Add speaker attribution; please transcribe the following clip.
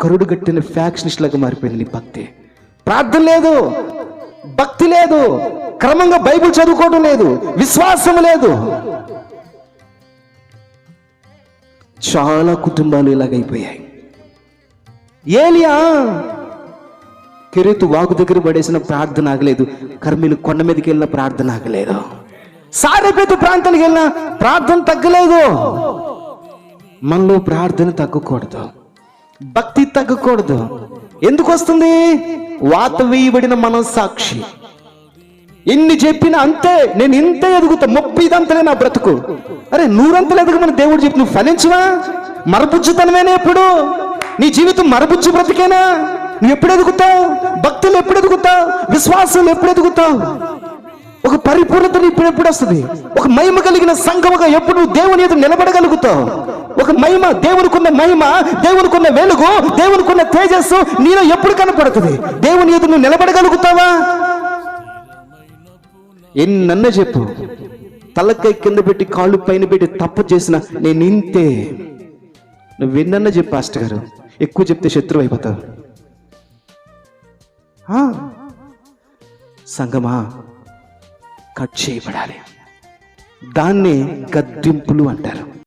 Speaker 1: కరుడు గట్టిన ఫ్యాక్షనిస్ట్ మారిపోయింది నీ భక్తి. ప్రార్థన లేదు. భక్తి లేదు. క్రమంగా బైబిల్ చదువుకోవడం లేదు. విశ్వాసం లేదు. చాలా కుటుంబాలు ఇలాగైపోయాయి ఏలియా కెరెతు వాగు దగ్గర పడేసిన ప్రార్థన ఆగలేదు. కర్మీలు కొండ మీదకి వెళ్ళిన ప్రార్థన ఆగలేదు. సారేపేతు ప్రాంతానికి వెళ్ళిన ప్రార్థన తగ్గలేదు. మనలో ప్రార్థన తగ్గకూడదు. భక్తి తగ్గకూడదు. ఎందుకు వస్తుంది? వాత వేయబడిన మనస్సాక్షి. ఎన్ని చెప్పినా అంతే నేను ఇంత ఎదుగుతా. ముప్పై ఇదంతలే నా బ్రతుకు. అరే నూరంతలు ఎదగమని దేవుడు చెప్పి నువ్వు ఫలించవా? మరపుచ్చుతనమేనా ఎప్పుడు? నీ జీవితం మరపుచ్చు బ్రతికేనా? నువ్వు ఎప్పుడు ఎదుగుతావు? భక్తులు ఎప్పుడు ఎదుగుతావు? విశ్వాసాలు ఎప్పుడు ఎదుగుతావు? ఒక పరిపూర్ణత ఇప్పుడు ఎప్పుడు వస్తుంది ఒక మహిమ కలిగిన సంఘముగా ఎప్పుడు నువ్వు దేవుని ఎదురు నిలబడగలుగుతావు? ఒక మహిమ దేవునికున్న మహిమ దేవునికున్న వెలుగు దేవునికున్న తేజస్సు నీలో ఎప్పుడు కనపడుతుంది? దేవుని ఎదురు నువ్వు నిలబడగలుగుతావా? ఎన్నన్న చెప్పు. తలకై కింద పెట్టి కాళ్ళు పైన పెట్టి తప్పు చేసిన నేను ఇంతే. నువ్వు ఎన్నన్న చెప్పు పాస్టర్ గారు. ఎక్కువ చెప్తే శత్రువు అయిపోతావు. ఆ, సంగమా కట్ చేయబడాలి. దాన్ని గద్దింపులు అంటారు.